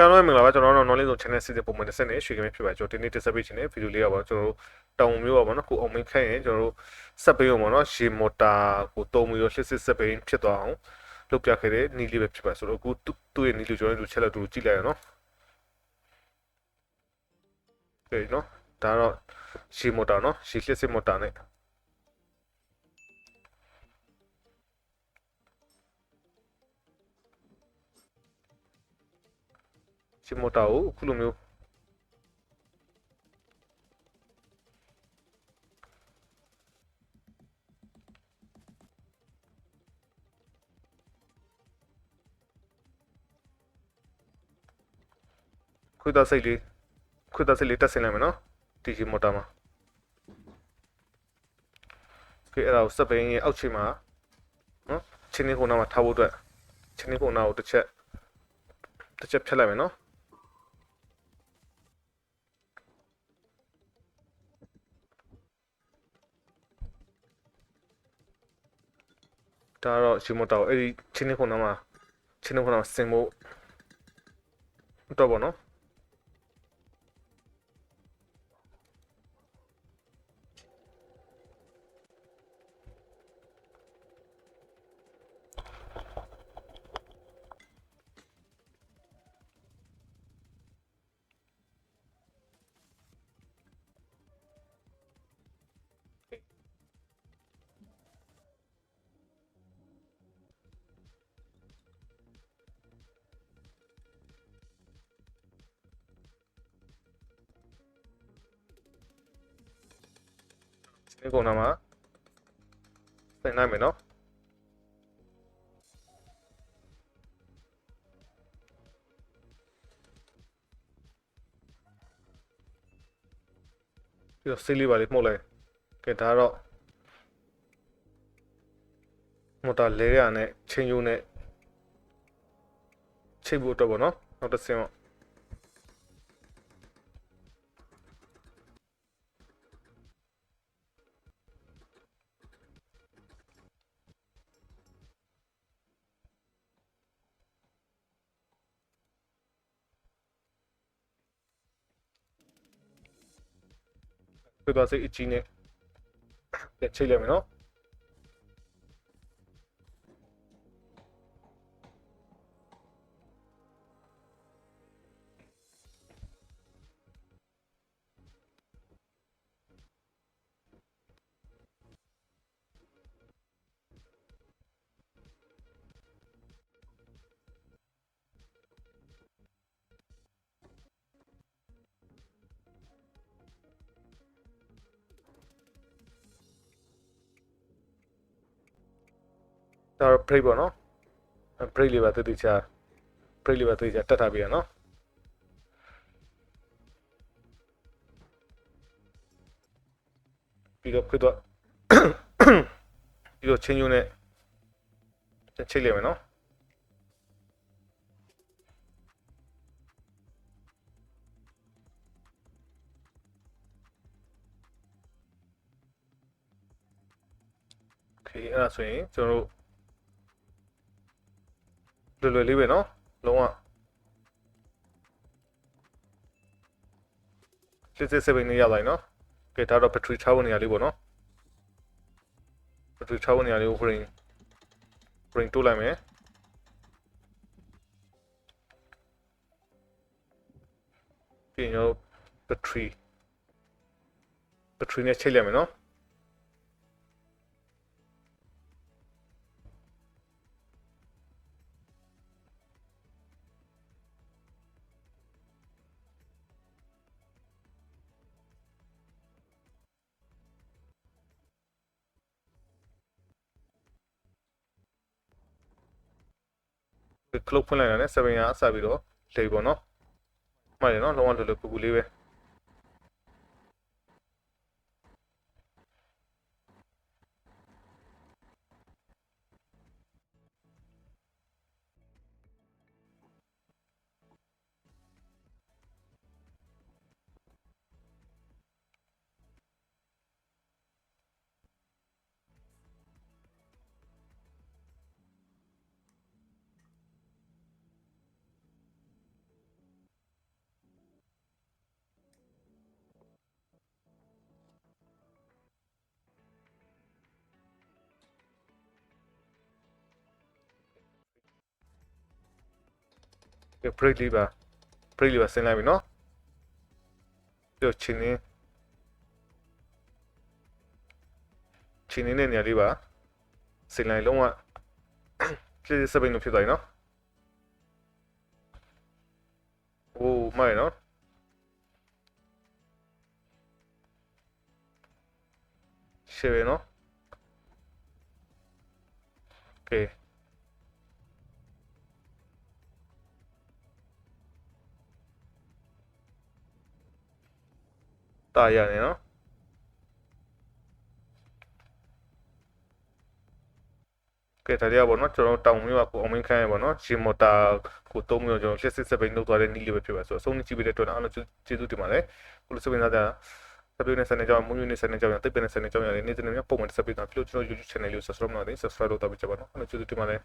အားလုံးပဲမင်္ဂလာပါကျွန်တော်တို့ knowledge zone channel စီစဉ်ပုံမှန်တစ်ဆက်နဲ့ရွှေကမြဖြစ်ပါကျွန်တော်ဒီနေ့တက်ဆက်ပေးခြင်းနဲ့ဗီဒီယိုလေးရပါကျွန်တော်တို့တောင်မျိုးပါဗောနော်ကိုအောင်မင်းခန့်ရင်ကျွန်တော်တို့ဆက်ပေးအောင်ဗောနော်ရေမော်တာကိုတုံးပြီးတော့လှစ်စစ်ဆက်ပေးဖြစ်သွားအောင်လုပ်ပြခဲ့တဲ့နီးလေးပဲဖြစ်ပါဆိုတော့အခုသူ့ရဲ့နီးလေးကျွန်တော်တို့ချက်လက်တူကြည့်လိုက်ရအောင်နော်ကဲနော်ဒါတော့ရေမော်တာနော်ရေလှစ်စစ်မော်တာနဲ့ ရေမော်တာကိုအခုလိုမျိုးခွေးသားစိတ်လေးခွေးသားစိတ်လေးတက်ဆင်းလိုက်မယ်နော်ဒီရေမော်တာမှာကဲအဲ့ဒါကိုစက်ပင်းရဲ့အောက်ခြေမှာနော်ချင်းနေခုနာမှာထားဖို့အတွက်ချင်းနေခုနာကိုတစ်ချက်တစ်ချက်ဖြတ်လိုက်မယ်နော် ဒါကတော့ရှီမိုတာကိုအဲ့ဒီချင်းနေခုနမှာချင်းနေခုနမှာစင်ဖို့တော့ဘောနော် ချင်းနေခုနမှာစင်နိုင်မယ်နော်ပြီးတော့ဆေးလေးပါလေးမှုတ်လိုက်ကဲဒါကတော့မော်တာလဲရနဲ့ချင်းယူနဲ့ချိတ်ဖို့အတွက်ပေါ့နော်နောက်တစ်ဆင့်ပေါ့ ပြသွားစိတ်အကြီးနဲ့လက်ချိတ်လိုက်မယ်နော် ဒါတော့ break ပေါ့နော် break လေးပါတည်တည်ချာ break လေးပါတည်တည်ချာတက်ထားပြရနော်ပြီးတော့ခွတ်တော့ပြီးတော့ချင်းညွန်းနဲ့ချိတ်လိုက်မယ်နော်โอเคအဲ့ဒါဆိုရင်ကျွန်တော်တို့ လွယ်လွယ်လေးပဲနော်လုံးဝစစ်စစ်7လေးရလိုက်နော်ကဲဒါတော့ battery ချဖို့နေရာလေးပေါ့နော် battery ချဖို့နေရာလေးကို frame frame တိုးလိုက်မယ်ပြင်ရော battery battery နဲ့ချိန်လိုက်မယ်နော် ကလုတ်ဖွင့်လိုက်ရတယ်7ရအစပြီးတော့လေပေါ့နော်မှတ်တယ်နော်လုံးဝလွယ်လွယ်ကူကူလေးပဲ ကဲ break လေးပါ break လေးပါဆင်းလိုက်ပြီနော်ပြောချင်းနေချင်းနေတဲ့နေရာလေးပါ တာရတယ်နော်ကဲဒါလေးကပေါ့နော်ကျွန်တော်တောင်မျိုးကကိုအောင်မင်းခန့်ရပေါ့နော်ဂျင်မော်တာကိုသုံးမျိုးကျွန်တော်လက်စစ်စပိန်လုပ်သွားတဲ့နီးလေးပဲဖြစ်ပါဆိုတော့အဆုံးကြည့်ပေးတဲ့အတွက်အားလုံးကျေးဇူးတင်ပါတယ်ကိုလိုစပိန်သားတာစပိန်နဲ့ဆန်နေကြောင်းမွန်မြူနဲ့ဆန်နေကြောင်းတိတ်ပင်နဲ့ဆန်နေကြောင်းရနေနေနေပုံမှန်စပိန်သားပြုတ်ကျွန်တော် YouTube channel လေးကို subscribe လုပ်နေ subscribe လုပ်တော့ပြကြပါနော်အားလုံးကျေးဇူးတင်ပါတယ်